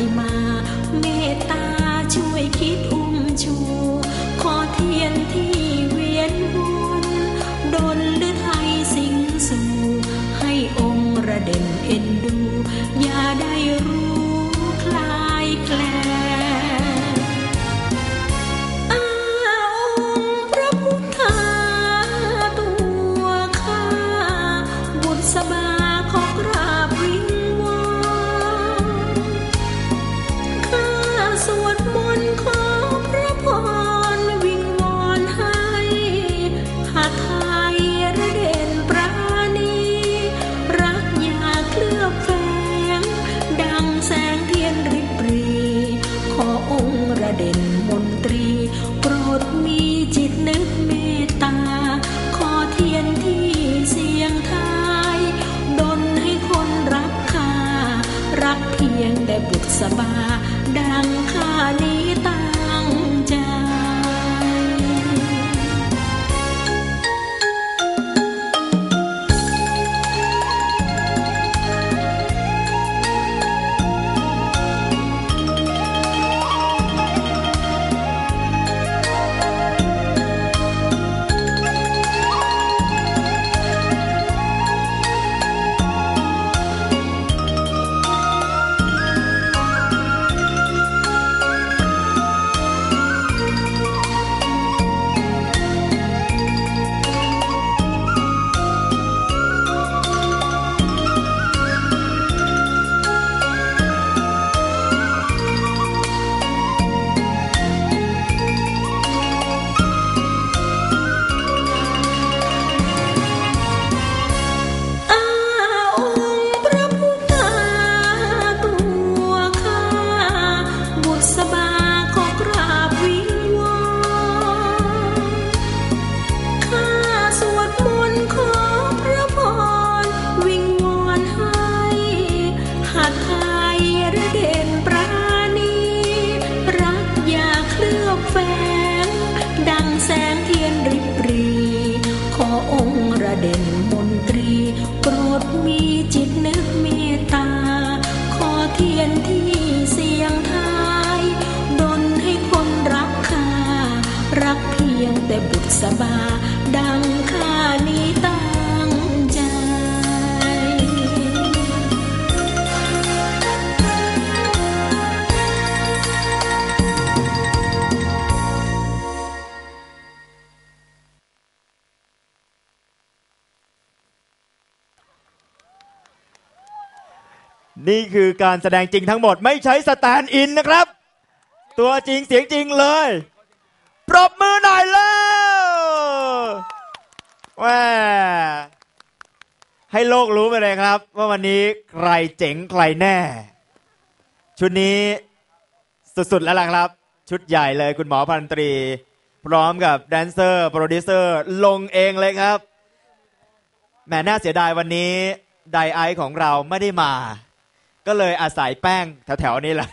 ติมา เมตตาช่วยคิดหุ้มชูขอเทียนที่เวียนวนดนหรือไทยสิงสู่ ให้องค์ระเด็นเอ็นดู อย่าได้รู้ แต่บุษบาดั จิตนึกเมตตา ขอเทียนที่เสียงทายดนให้คนรักข้ารักเพียงแต่บุตรสบา ดังข้านี้ตา นี่คือการแสดงจริงทั้งหมดไม่ใช้สแตนด์อินนะครับ ตัวจริงเสียงจริงเลย ปรบมือหน่อยแล้วแหมให้โลกรู้ไปเลยครับ ว่าวันนี้ใครเจ๋งใครแน่ ชุดนี้สุดๆแล้วล่ะครับ ชุดใหญ่เลยคุณหมอพันตรี พร้อมกับแดนเซอร์ โปรดิวเซอร์ลงเองเลยครับแหมน่าเสียดายวันนี้ไดไอของเราไม่ได้มา ก็เลยอาศัยแป้งแถวๆนี้แหละ